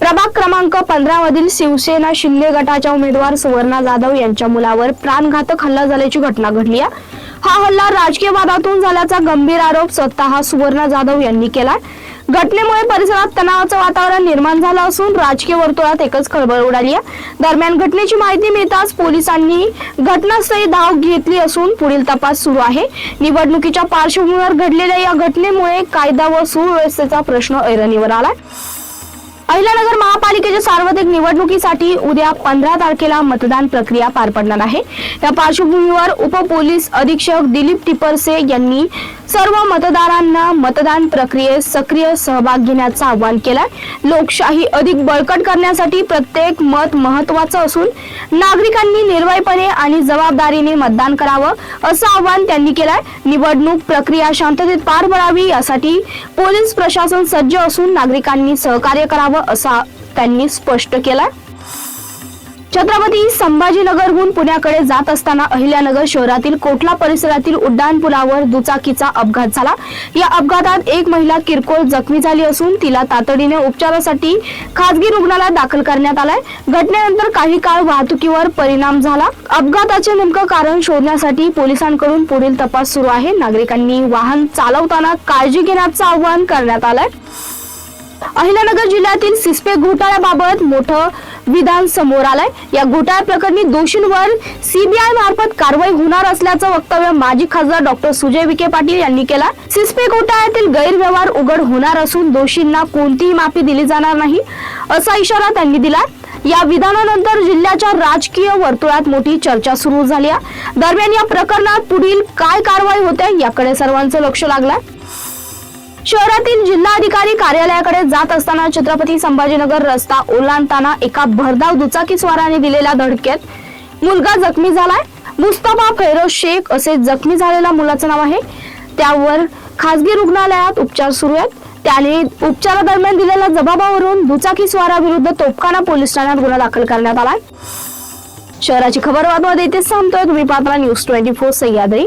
प्रभाग क्रमांक पंधरा मधील शिवसेना शिंदे गटाच्या उमेदवार सुवर्णा जाधव यांच्या मुलावर प्राणघातक हल्ला झाल्याची घटना घडली आहे. हा हल्ला राजकीय वादातून झाल्याचा गंभीर आरोप स्वतः सुवर्णा जाधव यांनी केलाय. घटनेमुळे परिसरात तणावाचं वातावरण निर्माण झालं असून राजकीय वर्तुळात एकच खळबळ उडाली आहे. दरम्यान घटनेची माहिती मिळताच पोलिसांनी घटनास्थळी धाव घेतली असून पुढील तपास सुरू आहे. निवडणुकीच्या पार्श्वभूमीवर घडलेल्या या घटनेमुळे कायदा व सुव्यवस्थेचा प्रश्न ऐरणीवर आलाय. अहिल्यानगर महापालिकेच्या सार्वत्रिक निवडणुकीसाठी उद्या पंधरा तारखेला मतदान प्रक्रिया पार पडणार आहे. त्या पार्श्वभूमीवर उपपोलीस अधीक्षक दिलीप टिपरसे यांनी सर्व मतदारांना मतदान प्रक्रियेत सक्रिय सहभाग घेण्याचं आवाहन केलंय. लोकशाही अधिक बळकट करण्यासाठी प्रत्येक मत महत्वाचं असून नागरिकांनी निर्भयपणे आणि जबाबदारीने मतदान करावं असं आवाहन त्यांनी केलंय. निवडणूक प्रक्रिया शांततेत पार पडावी यासाठी पोलीस प्रशासन सज्ज असून नागरिकांनी सहकार्य करावं असं त्यांनी स्पष्ट केलंय छत्रपती संभाजीनगरहून पुण्याकडे जात असताना अहिल्यानगर शहरातील कोटला परिसरातील उड्डाणपुलावर दुचाकीचा अपघात झाला. या अपघातात एक महिला किरकोळ जखमी झाली असून तिला तातडीने उपचारासाठी खासगी रुग्णालयात दाखल करण्यात आलाय. घटनेनंतर काही काळ वाहतुकीवर परिणाम झाला. अपघाताचे नेमकं कारण शोधण्यासाठी पोलिसांकडून पुढील तपास सुरू आहे. नागरिकांनी वाहन चालवताना काळजी घेण्याचं आवाहन करण्यात आलंय. अहिल्यानगर जिल्ह्यातील सिस्पे घोटाळ्याबाबत मोठं विधान समोर आलंय. या घोटाळ्या प्रकरणी दोषींवर सीबीआय मार्फत कारवाई होणार असल्याचं वक्तव्य माजी खासदार डॉक्टर सुजय विखे पाटील यांनी केला. सिस्पे घोटाळ्यातील गैरव्यवहार उघड होणार असून दोषींना कोणतीही माफी दिली जाणार नाही असा इशारा त्यांनी दिला. या विधानानंतर जिल्ह्याच्या राजकीय वर्तुळात मोठी चर्चा सुरू झाली दरम्यान या प्रकरणात पुढील काय कारवाई होते याकडे सर्वांचं लक्ष लागलंय. शहरातील जिल्हाधिकारी कार्यालयाकडे जात असताना छत्रपती संभाजीनगर रस्ता ओलांडताना एका भरधाव दुचाकीस्वाराने दिलेल्या धडकेत मुलगा जखमी झालाय. मुस्तफा फैरोज शेख असे जखमी झालेल्या मुलाचं नाव आहे. त्यावर खासगी रुग्णालयात उपचार सुरू आहेत. त्याने उपचारादरम्यान दिलेल्या जबाबावरून दुचाकी स्वाराविरुद्ध तोपखाना पोलीस ठाण्यात गुन्हा दाखल करण्यात आलाय. शहराची खबर वादवाद इथेच संपतोय. तुम्ही पात्रा न्यूज ट्वेंटी फोर सह्याद्री.